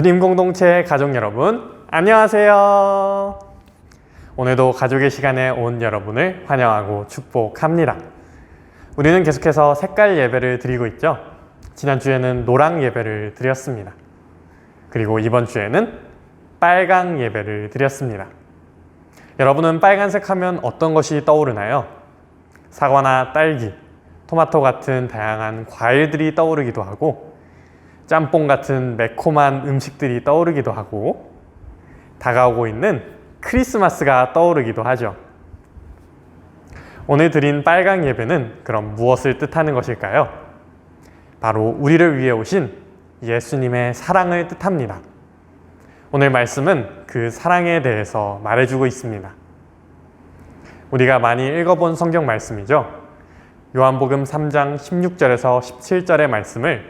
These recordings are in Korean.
드림 공동체 가족 여러분, 안녕하세요. 오늘도 가족의 시간에 온 여러분을 환영하고 축복합니다. 우리는 계속해서 색깔 예배를 드리고 있죠. 지난주에는 노랑 예배를 드렸습니다. 그리고 이번 주에는 빨강 예배를 드렸습니다. 여러분은 빨간색 하면 어떤 것이 떠오르나요? 사과나 딸기, 토마토 같은 다양한 과일들이 떠오르기도 하고, 짬뽕 같은 매콤한 음식들이 떠오르기도 하고, 다가오고 있는 크리스마스가 떠오르기도 하죠. 오늘 드린 빨강 예배는 그럼 무엇을 뜻하는 것일까요? 바로 우리를 위해 오신 예수님의 사랑을 뜻합니다. 오늘 말씀은 그 사랑에 대해서 말해주고 있습니다. 우리가 많이 읽어본 성경 말씀이죠. 요한복음 3장 16절에서 17절의 말씀을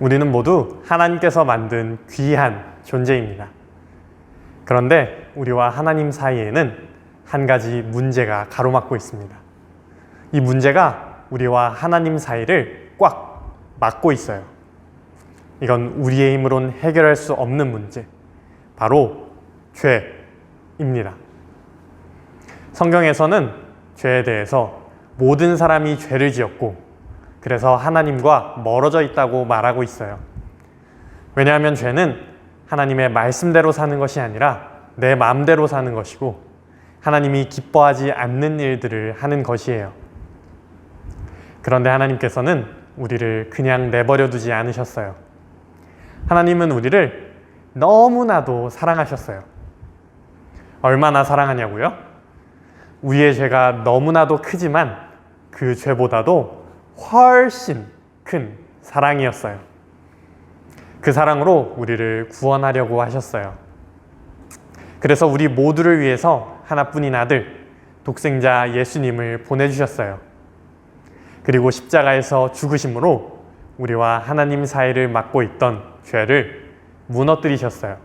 우리는 모두 하나님께서 만든 귀한 존재입니다. 그런데 우리와 하나님 사이에는 한 가지 문제가 가로막고 있습니다. 이 문제가 우리와 하나님 사이를 꽉 막고 있어요. 이건 우리의 힘으론 해결할 수 없는 문제. 바로 죄입니다. 성경에서는 죄에 대해서 모든 사람이 죄를 지었고 그래서 하나님과 멀어져 있다고 말하고 있어요. 왜냐하면 죄는 하나님의 말씀대로 사는 것이 아니라 내 마음대로 사는 것이고 하나님이 기뻐하지 않는 일들을 하는 것이에요. 그런데 하나님께서는 우리를 그냥 내버려 두지 않으셨어요. 하나님은 우리를 너무나도 사랑하셨어요. 얼마나 사랑하냐고요? 우리의 죄가 너무나도 크지만 그 죄보다도 훨씬 큰 사랑이었어요. 그 사랑으로 우리를 구원하려고 하셨어요. 그래서 우리 모두를 위해서 하나뿐인 아들, 독생자 예수님을 보내주셨어요. 그리고 십자가에서 죽으심으로 우리와 하나님 사이를 막고 있던 죄를 무너뜨리셨어요.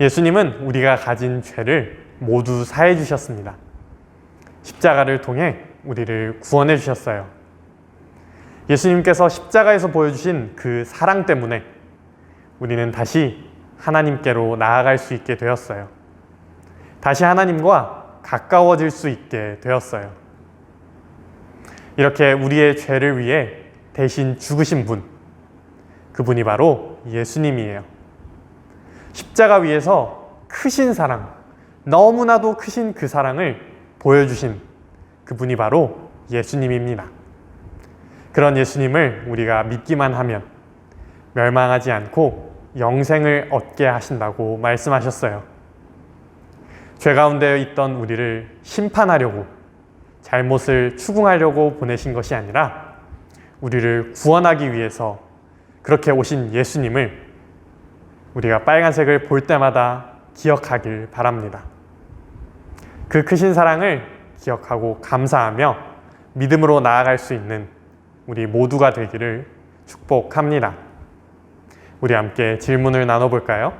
예수님은 우리가 가진 죄를 모두 사해 주셨습니다. 십자가를 통해 우리를 구원해 주셨어요. 예수님께서 십자가에서 보여주신 그 사랑 때문에 우리는 다시 하나님께로 나아갈 수 있게 되었어요. 다시 하나님과 가까워질 수 있게 되었어요. 이렇게 우리의 죄를 위해 대신 죽으신 분, 그분이 바로 예수님이에요. 십자가 위에서 크신 사랑, 너무나도 크신 그 사랑을 보여주신 그분이 바로 예수님입니다. 그런 예수님을 우리가 믿기만 하면 멸망하지 않고 영생을 얻게 하신다고 말씀하셨어요. 죄 가운데 있던 우리를 심판하려고 잘못을 추궁하려고 보내신 것이 아니라 우리를 구원하기 위해서 그렇게 오신 예수님을 우리가 빨간색을 볼 때마다 기억하길 바랍니다. 그 크신 사랑을 기억하고 감사하며 믿음으로 나아갈 수 있는 우리 모두가 되기를 축복합니다. 우리 함께 질문을 나눠볼까요?